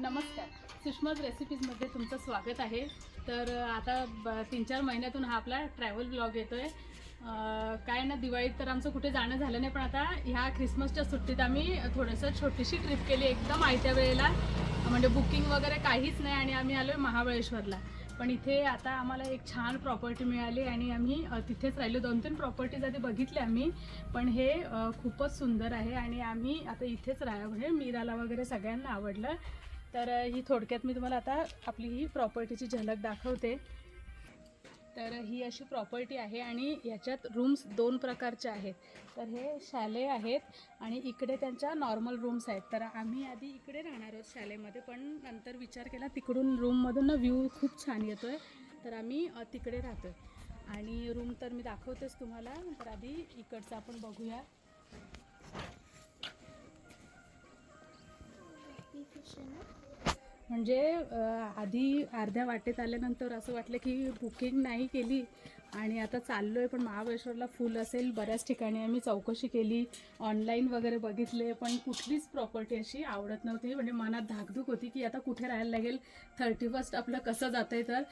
नमस्कार. सुषमाज रेसिपीजमध्ये तुमचं स्वागत आहे. तर आता ब तीन चार महिन्यातून हा आपला ट्रॅव्हल ब्लॉग येतो आहे काय ना दिवाळीत तर आमचं कुठे जाणं झालं नाही पण आता ह्या ख्रिसमसच्या सुट्टीत आम्ही थोडंसं छोटीशी ट्रिप केली एकदम आयत्या वेळेला. म्हणजे बुकिंग वगैरे काहीच नाही आणि आम्ही आलो आहे महाबळेश्वरला. पण इथे आता आम्हाला एक छान प्रॉपर्टी मिळाली आणि आम्ही तिथेच राहिलो. दोन तीन प्रॉपर्टीज आधी बघितल्या आम्ही पण हे खूपच सुंदर आहे आणि आम्ही आता इथेच राहा म्हणजे मीराला वगैरे सगळ्यांना आवडलं. तर ही थोडक्यात मी तुम्हाला आता आपली ही प्रॉपर्टीची झलक दाखवते. तर ही अशी प्रॉपर्टी आहे आणि ह्याच्यात रूम्स दोन प्रकारचे आहेत. तर हे शाले आहेत आणि इकडे त्यांच्या नॉर्मल रूम्स आहेत. तर आम्ही आधी इकडे राहणार आहोत शालेमध्ये पण नंतर विचार केला तिकडून रूममधून ना व्ह्यू खूप छान येतो आहे तर आम्ही तिकडे राहतो आहे आणि रूम तर मी दाखवतेच तुम्हाला तर आधी इकडचं आपण बघूया. म्हणजे आधी अर्ध्या वाटेत आल्यानंतर असं वाटलं की बुकिंग नाही केली आणि आता चाललो आहे पण महाबळेश्वरला फुल असेल. बऱ्याच ठिकाणी आम्ही चौकशी केली. ऑनलाईन वगैरे बघितले पण कुठलीच प्रॉपर्टी अशी आवडत नव्हती. म्हणजे मनात धाकधूक होती की आता कुठे राहायला लागेल? थर्टी फर्स्ट आपलं कसं जातं आहे तर.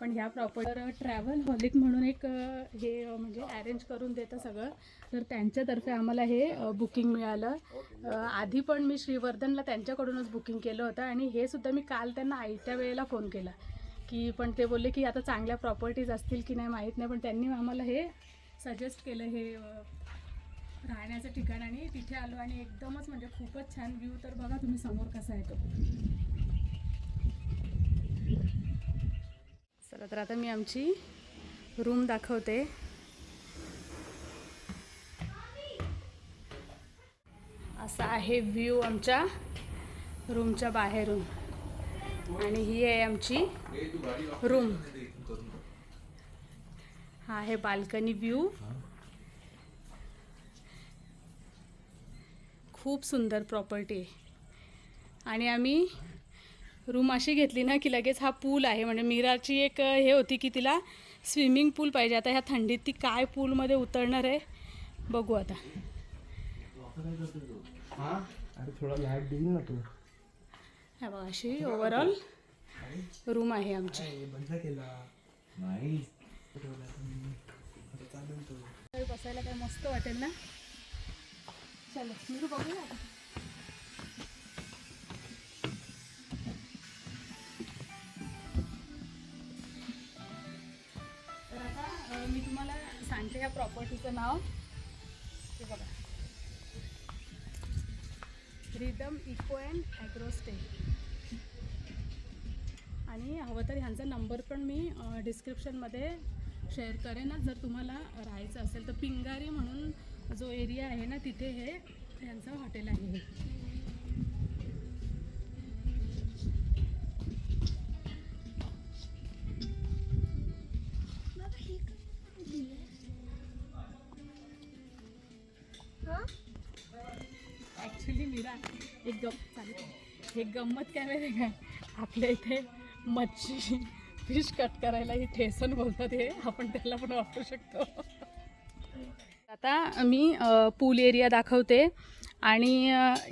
पण ह्या प्रॉपर्टीवर ट्रॅव्हल हॉलिक म्हणून एक हे म्हणजे अरेंज करून देतं सगळं. तर त्यांच्यातर्फे आम्हाला हे बुकिंग मिळालं. आधी पण मी श्रीवर्धनला त्यांच्याकडूनच बुकिंग केलं होतं. आणि हे सुद्धा मी काल त्यांना आयत्या वेळेला फोन केला. की पण ते बोलले की आता चांगल्या प्रॉपर्टीज असतील की नाही माहीत नाही पण त्यांनी आम्हाला हे सजेस्ट केलं हे राहण्याचं ठिकाण आणि तिथे आलो आणि एकदमच म्हणजे खूपच छान व्ह्यू तर बघा तुम्ही समोर कसा आहे तो. चला तर आता मी आमची रूम दाखवते. असा आहे व्ह्यू आमच्या रूमच्या बाहेरून. आणि ही आहे आमची रूम हा आहे बाल्कनी व्ह्यू खूप सुंदर प्रॉपर्टी आहे. आणि आम्ही रूम अशी घेतली ना की लगेच हा पूल आहे. म्हणजे मीराची एक हे होती की तिला स्विमिंग पूल पाहिजे. आता ह्या थंडीत ती काय पूलमध्ये उतरणार आहे बघू आता. हा? अरे थोडा लाइट देईल ना तू. हा बघा अशी ओव्हरऑल रूम आहे आमची. काय बंद केला. नाही. तो बसायला काय मस्त वाटेल ना? चलो मीरू बघूया आता. तर आता मी तुम्हाला सांगते या प्रॉपर्टीचं नाव. हे बघा. रिदम इको अँड ॲग्रोस्टे आणि हवं तर ह्यांचा नंबर पण मी डिस्क्रिप्शनमध्ये शेअर करेनच जर तुम्हाला राहायचं असेल तर पिंगारी म्हणून जो एरिया आहे ना तिथे हे यांचं हॉटेल आहे. गंमत काय माहिती का? आपल्या इथे मच्छी फिश कट करायला ही ठेसन बोलतात हे. आपण त्याला पण वापरू शकतो. आता मी पूल एरिया दाखवते आणि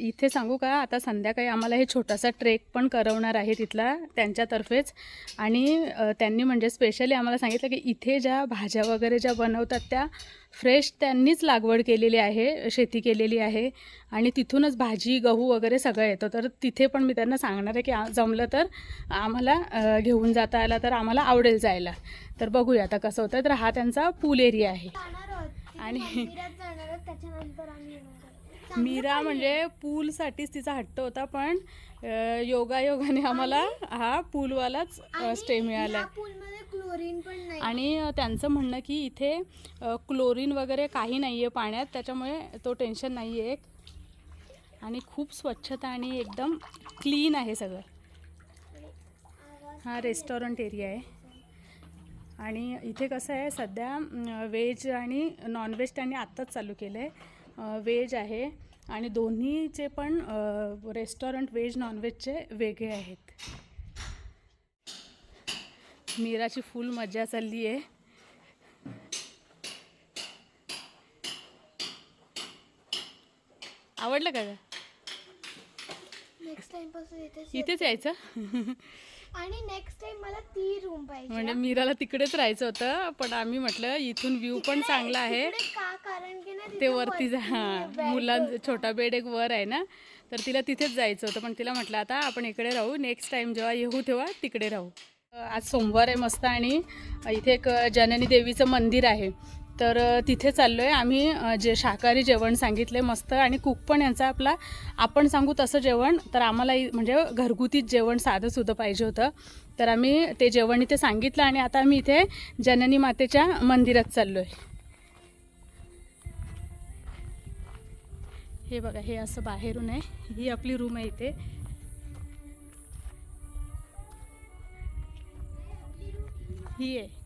इथे सांगू का आता संध्याकाळी आम्हाला हे छोटासा ट्रेक पण करवणार आहे तिथला त्यांच्यातर्फेच. आणि त्यांनी म्हणजे स्पेशली आम्हाला सांगितलं की इथे ज्या भाज्या वगैरे ज्या बनवतात त्या फ्रेश त्यांनीच लागवड केलेली आहे शेती केलेली आहे. आणि तिथूनच भाजी गहू वगैरे सगळं येतं. तर तिथे पण मी त्यांना सांगणार आहे की जमलं तर आम्हाला घेऊन जाता आला तर आम्हाला आवडेल जायला. तर बघूया आता कसं होतं तर हा त्यांचा पूल एरिया आहे. आणि-. मीरा म्हणजे पूलसाठीच तिचा हट्ट होता पण योगायोगाने आम्हाला हा पूलवालाच स्टे मिळाला आणि त्यांचं म्हणणं की इथे क्लोरीन वगैरे काही नाही आहे पाण्यात त्याच्यामुळे तो टेन्शन नाही आहे एक. आणि खूप स्वच्छता आणि एकदम क्लीन आहे सगळं. हा रेस्टॉरंट एरिया आहे. आणि इथे कसं आहे सध्या व्हेज आणि नॉनव्हेज त्यांनी आत्ताच चालू केलं आहे व्हेज आहे आणि दोन्हीचे पण रेस्टॉरंट व्हेज नॉनव्हेजचे वेगळे आहेत. मीराची फुल मजा चालली आहे. आवडलं का? नेक्स्ट टाइमपासून इथेच इथेच यायचं? आणि नेक्स्ट टाइम मला ती रूम पाहिजे म्हणजे मीराला तिकडेच राहायचं होतं पण आम्ही म्हटलं इथून व्ह्यू पण चांगला आहे. का? कारण की ना ते तिथे वरती जा हां मुलां छोटा बेड एक वर आहे ना तर तिला तिथेच जायचं होतं पण तिला म्हटलं आता आपण इकडे राहू नेक्स्ट टाइम जेव्हा येऊ तेव्हा तिकडे राहू. आज सोमवार आहे मस्त आणि इथे एक जननी देवीचं मंदिर आहे. तर तिथे चाललो आहे आम्ही जे शाकाहारी जेवण सांगितले मस्त. आणि कुक पण यांचा आपला आपण सांगू तसं जेवण. तर आम्हाला म्हणजे घरगुतीच जेवण साधंसुद्धा पाहिजे होतं. तर आम्ही ते जेवण इथे सांगितलं आणि आता आम्ही इथे जननी मातेच्या मंदिरात चाललो आहे हे बघा हे असं बाहेरून आहे. ही आपली रूम आहे इथे. ही आहे.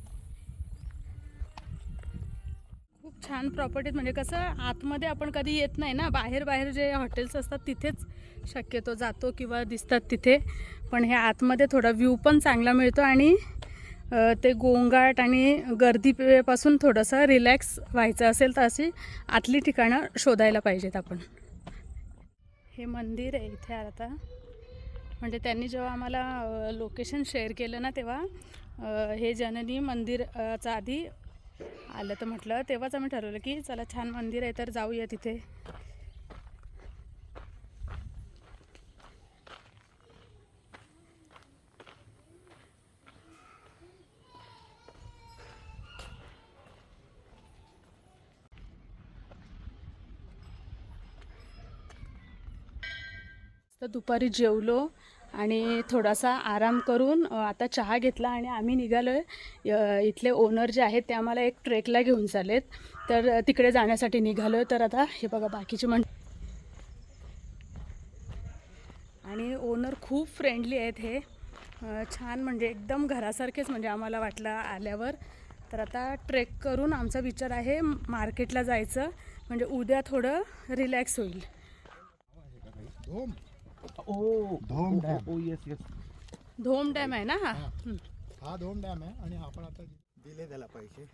छान प्रॉपर्टीत म्हणजे कसं आतमध्ये आपण कधी येत नाही ना बाहेर बाहेर जे हॉटेल्स असतात तिथेच शक्यतो जातो किंवा दिसतात तिथे. पण हे आतमध्ये थोडा व्ह्यू पण चांगला मिळतो आणि ते गोंगाट आणि गर्दीपासून थोडंसं रिलॅक्स व्हायचं असेल तर अशी आतली ठिकाणं शोधायला पाहिजेत आपण. हे मंदिर आहे इथे आता. म्हणजे त्यांनी जेव्हा आम्हाला लोकेशन शेअर केलं ना तेव्हा हे जननी मंदिरचा आधी आलं तर म्हटलं तेव्हाच आम्ही ठरवलं की चला छान मंदिर आहे तर जाऊया तिथे. तर दुपारी जेवलो. आणि थोडासा आराम करून आता चहा घेतला आणि आम्ही निघालो आहे इथले ओनर जे आहेत ते आम्हाला एक ट्रेकला घेऊन चालेत तर तिकडे जाण्यासाठी निघालो तर आता हे बघा बाकीचे म्हण आणि ओनर खूप फ्रेंडली आहेत हे. छान म्हणजे एकदम घरासारखेच म्हणजे आम्हाला वाटलं आल्यावर. तर आता ट्रेक करून आमचा विचार आहे मार्केटला जायचं. म्हणजे उद्या थोडं रिलॅक्स होईल. Dhom! Oh Dhom dam. Oh yes yes Dhom dam आहे ना? हा. हं. हा धोम डॅम आहे आणि आपण आता दिले त्याला पैसे.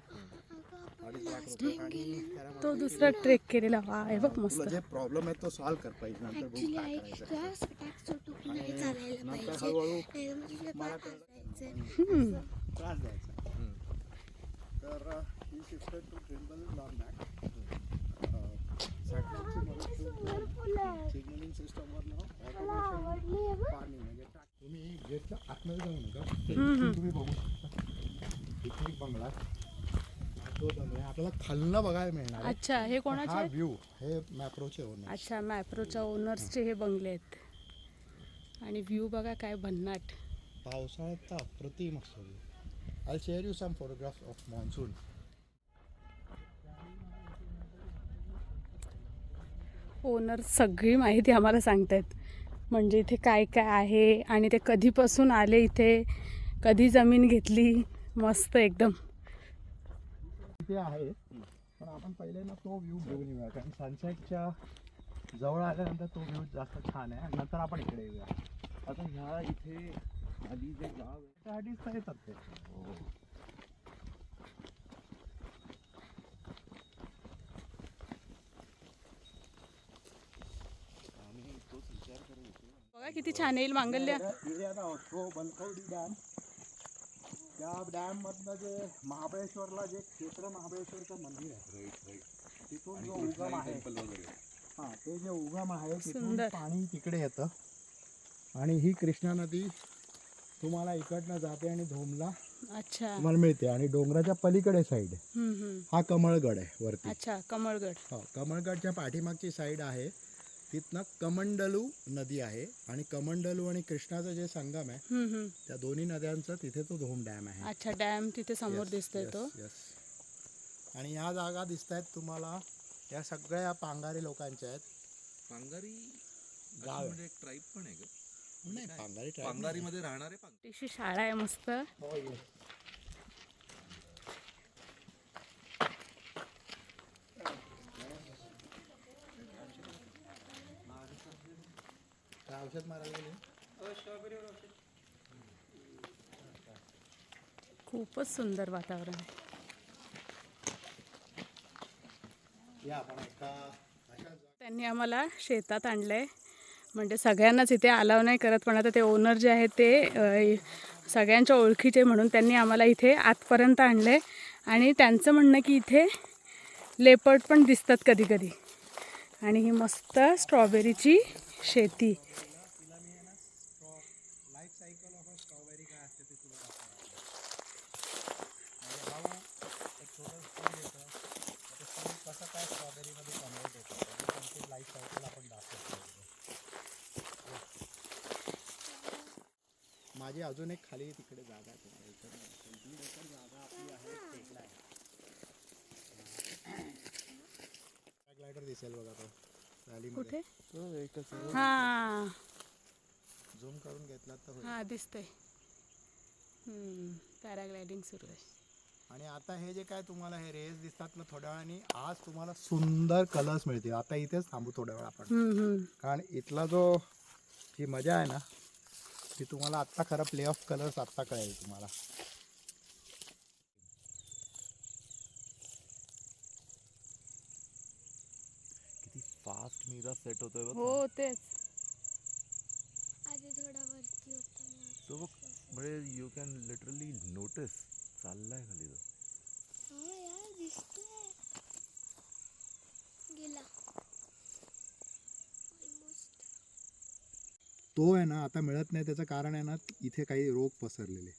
अडीच लाख रुपये आणि त्याला तो दुसरा ट्रेक केलेला. वा आहे बघ मस्त. जे प्रॉब्लेम आहे तो सॉल्व्ह कर पाहिजे नंतर बघू ऍक्च्युली काय करायचं. तुला अटॅक सुटू की नाही चालायला नंतर पाहिजे हळूहळू नाही तर मग तुझे मला पाय. त्रास द्यायचा. तर ही shifted to Trimble lawn back. Signalling सिस्टमवर मला ऑटोमेशन म्हणजे तुम्ही गेटच्या आतमध्ये जाऊ नका तुम्ही बघू शकता एक बंगला तो बंगला आपल्याला खालनं बघायला मिळणार अच्छा हे कोणाचे हा व्ह्यू हे मॅप्रोचे ओनर अच्छा मॅप्रोच्या ओनर्सचे हे बंगले आहेत. आणि व्ह्यू बघा काय भन्नाट. पावसाळ्यात तर अप्रतिम असतो I share you some photographs of monsoon owner सगळी माहिती आम्हाला सांगतायत. म्हणजे इथे काय काय आहे आणि ते कधीपासून आले इथे? कधी जमीन घेतली? मस्त एकदम. इथे आहे. पण आपण पहिले ना तो व्ह्यू घेऊन येऊया. कारण सनसेटच्या जवळ आल्यानंतर तो व्ह्यू जास्त छान आहे. आणि नंतर आपण इकडे येऊया. आता ह्या इथे आधी जे गाव आहे त्यासाठीच तर येतात ते आम्ही तोच विचार करत होतो बघा किती छान येईल मांगल्य. इथे आता तो बलकवडी डॅम. त्या डॅम मधनं जे महाबळेश्वरला जे क्षेत्र महाबळेश्वरचं मंदिर आहे. तिथून जो उगम आहे. हा ते जे उगम आहे तिथून. पाणी तिकडे येतं. आणि ही कृष्णा नदी तुम्हाला इकडनं जाते आणि धोमला अच्छा. तुम्हाला मिळते. आणि डोंगराच्या पलीकडे साईड. हा कमळगड आहे वरती. अच्छा कमळगड. हो कमळगडच्या पाठीमागची साईड आहे. तिथनं कमंडलू नदी आहे आणि कमंडलू आणि कृष्णाचा जे संगम आहे. त्या दोन्ही नद्यांचा तिथे तो धोम डॅम आहे अच्छा डॅम तिथे समोर दिसतोय तो. आणि ह्या जागा दिसत आहेत तुम्हाला या सगळ्या पांगारी लोकांच्या आहेत पांगारी गाव. म्हणजे एक ट्राईब पण आहे का नाही पांगारी. पांगारीमध्ये राहणारे शाळा आहे मस्त हो, yes. काय औषध मारायला गेले? खूपच सुंदर वातावरण आहे. त्यांनी आम्हाला शेतात आणलंय. म्हणजे सगळ्यांनाच इथे अलाव नाही करत पण आता ते ओनर जे आहेत ते सगळ्यांच्या ओळखीचे म्हणून त्यांनी आम्हाला इथे आतपर्यंत आणले आणि त्यांचं म्हणणं की इथे लेपर्ड पण दिसतात कधी कधी आणि ही मस्त स्ट्रॉबेरीची शेती. सायकल ऑफ़ अ स्ट्रॉबेरी काय असते ते तुला दाखवतो म्हणजे एक छोटं स्पून येतं ते स्पून कसं काय स्ट्रॉबेरीमध्ये कन्वर्ट होतं त्याची लाईफ सायकल आपण दाखवतो माझी अजून एक खाली तिकडे जागा आहे. दीड एकर जागा आपली आहे टेकला आहे दिसेल बघा तो रॅलीमध्ये कुठे हाँ. झूम करून घेतला तर होईल. हां दिसतंय. पॅराग्लायडिंग सुरू आहे. आणि आता हे जे काय तुम्हाला हे रेस दिसतात ना थोड्या वेळाने आज तुम्हाला सुंदर कलर्स मिळतील. आता इथेच थांबू थोड्या वेळ आपण. हम्म, हम्म. कारण इथला जो जी मजा आहे ना ती तुम्हाला आत्ता खरं प्ले ऑफ कलर्स आत्ता कळेल तुम्हाला. किती फास्ट मिरा सेट होतोय बघ. हो तेच आधी थोडा वरती तो बघ म्हणजे यू कॅन लिटरली नोटीस चाललाय खाली तो. हा यार दिसतोय गेला। ऑलमोस्ट तो आहे ना आता मिळत नाही त्याचं कारण आहे ना इथे काही रोग पसरलेले.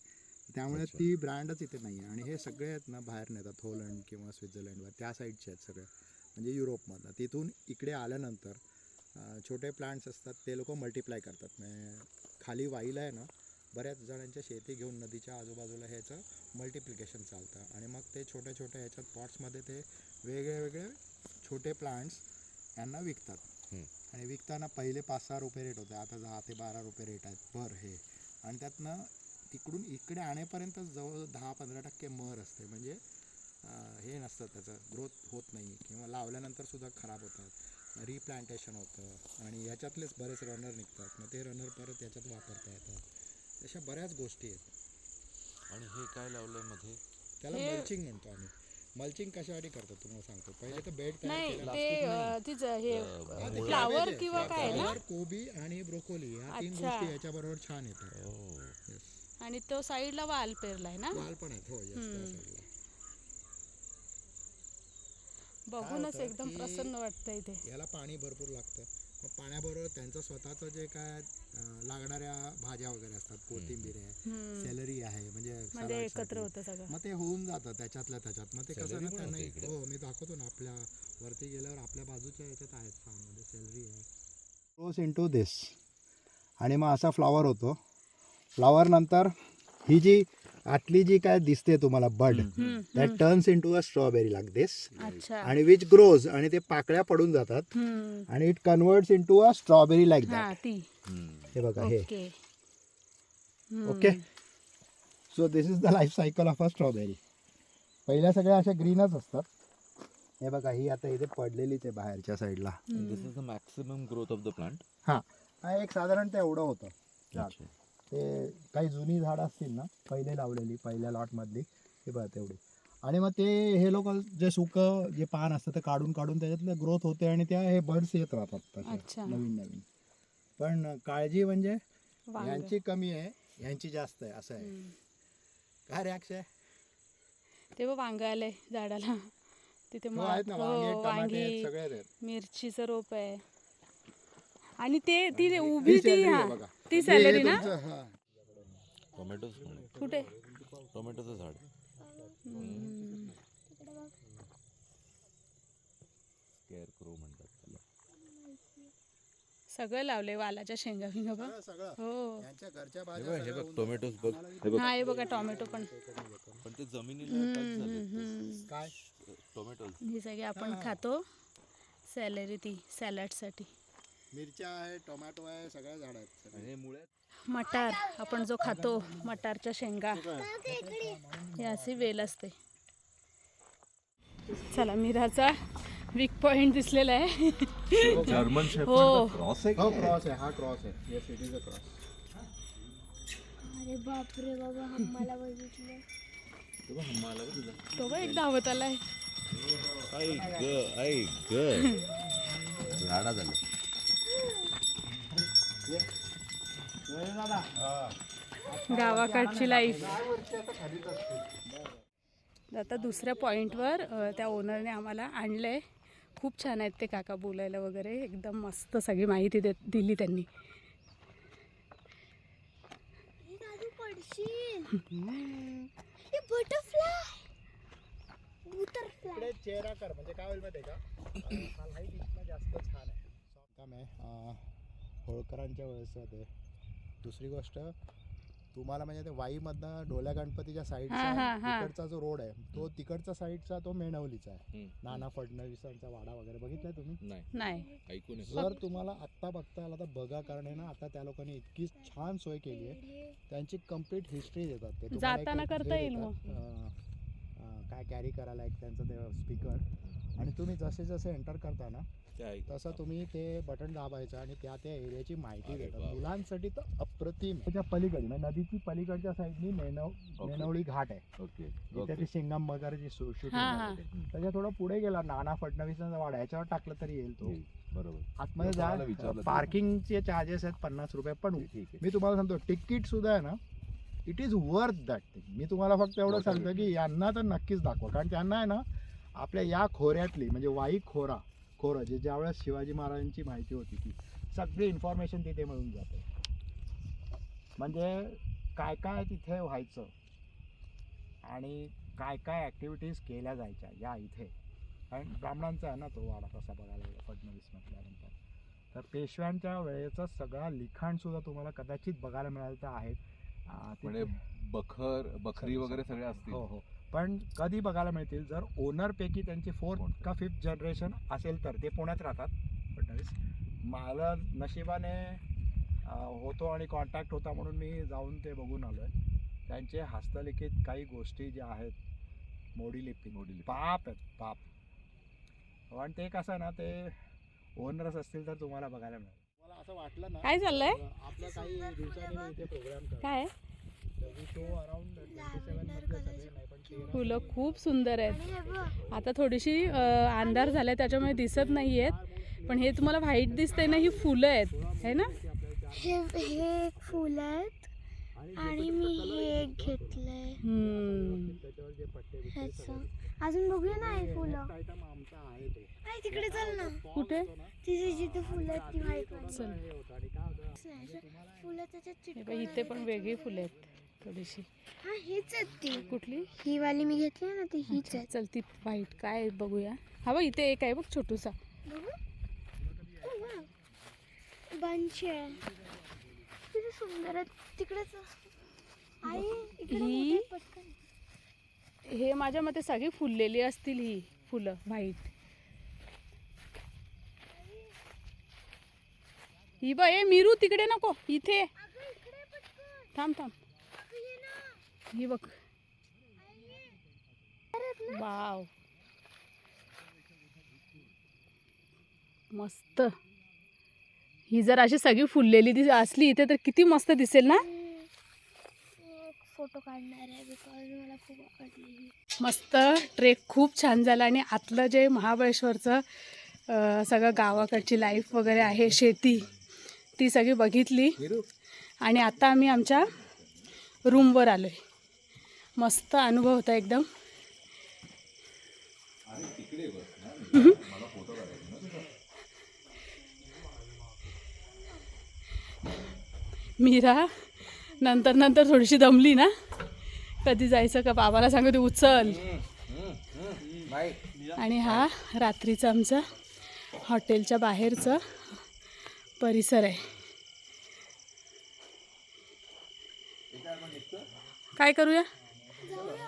त्यामुळे ती ब्रँडच इथे नाही आहे आणि हे सगळे आहेत ना बाहेर नेतात होलंड किंवा स्वित्झर्लंडवर त्या साईडचे आहेत सगळे. म्हणजे युरोपमधनं तिथून इकडे आल्यानंतर छोटे प्लांट्स असतात ते लोक मल्टिप्लाय करतात. म्हणजे खाली वाईला आहे ना बऱ्याच जणांच्या शेती घेऊन नदीच्या आजूबाजूला ह्याचं मल्टिप्लिकेशन चालतं. आणि मग ते छोट्या छोट्या ह्याच्यात पॉट्समध्ये ते वेगळे वेगळे छोटे प्लांट्स यांना विकतात. आणि विकताना पहिले पाच सहा रुपये रेट होते. आता दहा ते बारा रुपये रेट आहेत पर हे. आणि त्यातनं तिकडून इकडे आणेपर्यंत जवळ दहा पंधरा टक्के मर असते. म्हणजे हे नसतं त्याचं. ग्रोथ होत नाही. किंवा लावल्यानंतर सुद्धा खराब होतात. रिप्लांटेशन होतं. आणि ह्याच्यातलेच बरेच रनर निघतात. मग ते रनर परत याच्यात वापरता येतात. अशा बऱ्याच गोष्टी आहेत. आणि हे काय लावलंयमध्ये? त्याला मल्चिंग म्हणतो आम्ही. मल्चिंग कशासाठी करतो तुम्हाला सांगतो? पहिले तर बेड तयार फ्लावर आहे. किंवा काय फ्लावर, कोबी आणि ब्रोकोली ह्या तीन अच्छा. गोष्टी याच्याबरोबर छान येतात. हो. आणि तो साईडला वाल पेरलाय ना? वाल पण आहेत. हो yes, त्या हम्म. side ला. बघूनच एकदम प्रसन्न वाटतं इथे याला पाणी भरपूर लागतं. मग पाण्याबरोबर त्यांचं स्वतःचं जे काय लागणाऱ्या भाज्या वगैरे असतात कोथिंबीर आहे. सेलरी आहे म्हणजे म्हणजे एकत्र. होतं सगळं. मग ते होऊन जातं त्याच्यातल्या त्याच्यात. मग ते कसं ना त्यांना? हो मी दाखवतो ना आपल्या वरती गेल्यावर आपल्या बाजूच्या याच्यात आहेत फार्ममध्ये सेलरी आहे. क्लोज इन टू दिस आणि मग असा फ्लॉवर होतो. फ्लॉवर नंतर ही जी आतली जी काय दिसते तुम्हाला bud hmm, that turns in to a strawberry like this अच्छा. आणि विच ग्रोज आणि ते पाकळ्या पडून जातात. हम्म. आणि it converts in to a strawberry like हा दॅट ती. हे बघा हे. Okay. Hmm. Okay. So this is the life cycle of a strawberry पहिल्या सगळ्या अशा ग्रीनच असतात. हे बघा ही आता इथे पडलेलीच आहे बाहेरच्या साईडला this is the maximum growth of the plant हां. हा एक साधारण ते एवढं होतं. झाड ते काही जुनी झाडं असतील ना पहिले लावलेली पहिल्या लॉटमधली हे बघा तेवढी. आणि मग ते हे लोक जे सुकं जे पान असतं ते काढून काढून त्याच्यातलं ग्रोथ होते आणि त्या हे बर्ड्स येत राहतात. नवीन नवीन. पण काळजी म्हणजे. यांची कमी आहे यांची जास्त आहे असं आहे. काय रे अक्षय? ते बघ वांग आलंय झाडाला. तिथे हो वांगे मिरचीचं रोप आहे. आणि ते ती उभी ही. ती ती सॅलरी ना. टोमॅटोज कुठे? टोमॅटोचं झाड. म्हणतात त्याला. सगळं लावलंय वालाच्या शेंगा फिंगा बघ. सगळं हो. यांच्या घरच्या हे भाज्या बघ हे सगळ्या बघ होऊन टोमॅटोज बघ. हे बघ. हा हे बघा टोमॅटो पण. पण ते जमिनीला टोमॅटोज ही सगळी आपण खातो. सॅलरी ती सॅलडसाठी मिरच्या आहे टोमॅटो आहे सगळ्या झाड आहेत. हे मुळ्यात मटार आपण जो खातो मटारच्या शेंगा हे असे वेल असते. चला मीराचा वीक पॉइंट दिसलेला आहे. जर्मन हो. क्रॉस आहे हो क्रॉस आहे हा क्रॉस आहे. Yes it is a cross अरे बापरे बाबा हम्माला बघितलं. मला बघ तुझा. तो बघ एक धावत आलाय. ऐक ग ऐक ग. झाडा झालं गावाकडची लाईफ आता दुसऱ्या पॉईंटवर त्या ओनरने आम्हाला आणलं आहे खूप छान आहेत ते काका बोलायला वगैरे. एकदम मस्त सगळी माहिती देत दिली त्यांनी. हे हे चेहरा कर म्हणजे काय होईल माहिती का? जास्त छान आहे. काम आहे. अं, होळकरांच्या वेळेस ते दुसरी गोष्ट तुम्हाला म्हणजे ते वाईमधनं डोल्या गणपतीच्या साईडचा. तिकडचा जो रोड आहे तो तिकडचा साईडचा तो मेणवलीचा आहे. नाना फडणवीसांचा वाडा वगैरे बघितलाय तुम्ही? नाही. नाही. ऐकून. जर तुम्हाला आत्ता बघता आला तर बघा कारण आहे ना आता त्या लोकांनी इतकी छान सोय केली आहे. त्यांची कंप्लीट हिस्ट्री देतात. ते जाताना करता येईल काय कॅरी करायला एक त्यांचं ते स्पीकर आणि तुम्ही जसे जसे एंटर करता ना. तसं तुम्ही ते बटन दाबायचं आणि त्या त्या एरियाची माहिती देतात. मुलांसाठी तर अप्रतिम. त्याच्या पलीकडे म्हणजे नदीची पलीकडच्या साईडनी मेनव मेनवळी घाट आहे. ओके. ओके. ती शूटिंग हा, हा. त्याच्या थोडं पुढे गेला नाना फडणवीसांचा वाडा याच्यावर टाकलं तरी येईल तो. बरोबर. आतमध्ये जा. पार्किंगचे चार्जेस आहेत पन्नास रुपये. पण मी तुम्हाला सांगतो तिकीट सुद्धा आहे ना it is worth that thing मी तुम्हाला फक्त एवढं सांगतो की यांना तर नक्कीच दाखवा. कारण त्यांना आहे ना आपल्या या खोऱ्यातली म्हणजे वाई खोरा खोरं जे ज्यावेळेस शिवाजी महाराजांची माहिती होती ती सगळी इन्फॉर्मेशन तिथे मिळून जाते. म्हणजे काय काय तिथे व्हायचं आणि काय काय ॲक्टिव्हिटीज केल्या जायच्या या इथे. कारण ब्राह्मणांचा आहे ना तो वाडा तसा बघायला गेला फडणवीस म्हटल्यानंतर. तर पेशव्यांच्या वेळेचं सगळं लिखाण सुद्धा तुम्हाला कदाचित बघायला मिळालं तर आहे. म्हणजे बखर सगळं- वगैरे सगळे असतील. हो हो. पण कधी बघायला मिळतील जर ओनर पैकी त्यांची फोर्थ? का फिफ्थ जनरेशन असेल तर ते पुण्यात राहतात. फडणवीस मला नशिबाने होतो आणि कॉन्टॅक्ट होता म्हणून मी जाऊन ते बघून आलो आहे त्यांचे हस्तलिखित काही गोष्टी ज्या आहेत मोडी लिपी. मोडी लिपी. पाप आहेत पाप. पण ते कसं आहे ना ते ओनर्स असतील तर तुम्हाला बघायला मिळेल. मला असं वाटलं ना काय चाललंय? अं, आपलं काही दिवसांनी मी इथे प्रोग्राम काय? फुलं खूप सुंदर आहेत. आता थोडीशी अंधार झालाय त्याच्यामुळे दिसत नाही आहेत पण हे तुम्हाला व्हाईट दिसतंय ना ही फुलं आहेत. है ना? हे हे फुल आहेत. आणि मी हे एक घेतलंय. अजून बघूया ना हे फुलं. तिकडे चल ना. कुठे? तिथे जिथे फुलं आहेत ती व्हाईट फुलं त्याच्यात इथे पण वेगळी फुलं आहेत. थोडीशी. हा हेच ती. कुठली? ही वाली मी घेतली ना ती हीच आहेत. चल ती व्हाईट काय आहे बघूया. हा बघ इथे एक आहे बघ छोटूसा. बंच आहे. किती सुंदर आहेत. तिकडेच. आई इकडे ही- मोठे आहेत पटकन. हे माझ्या मते सगळी फुललेली असतील ही फुलं व्हाईट. ही बघ ए मिरू तिकडे नको. इथे. अगं इकडे पटकन. थांब थांब. ही बघ? वाव. मस्त. ही जर अशी सगळी फुललेली दिस असली इथे तर किती मस्त दिसेल ना? फोटो काढणार आहे बिकॉज मला खूप आवडली. मस्त. ट्रेक खूप छान झाला आणि आतलं जे महाबळेश्वरचं सगळं गावाकडची लाईफ वगैरे आहे शेती ती सगळी बघितली. आणि आता आम्ही आमच्या रूमवर आलो आहे मस्त अनुभव होता एकदम. मीरा नंतर नंतर थोडीशी दमली ना. कधी जायचं का बाबाला सांगू ते उचल. आणि हा रात्रीचा आमचा हॉटेलच्या बाहेरचं परिसर आहे. काय करूया? Hallelujah.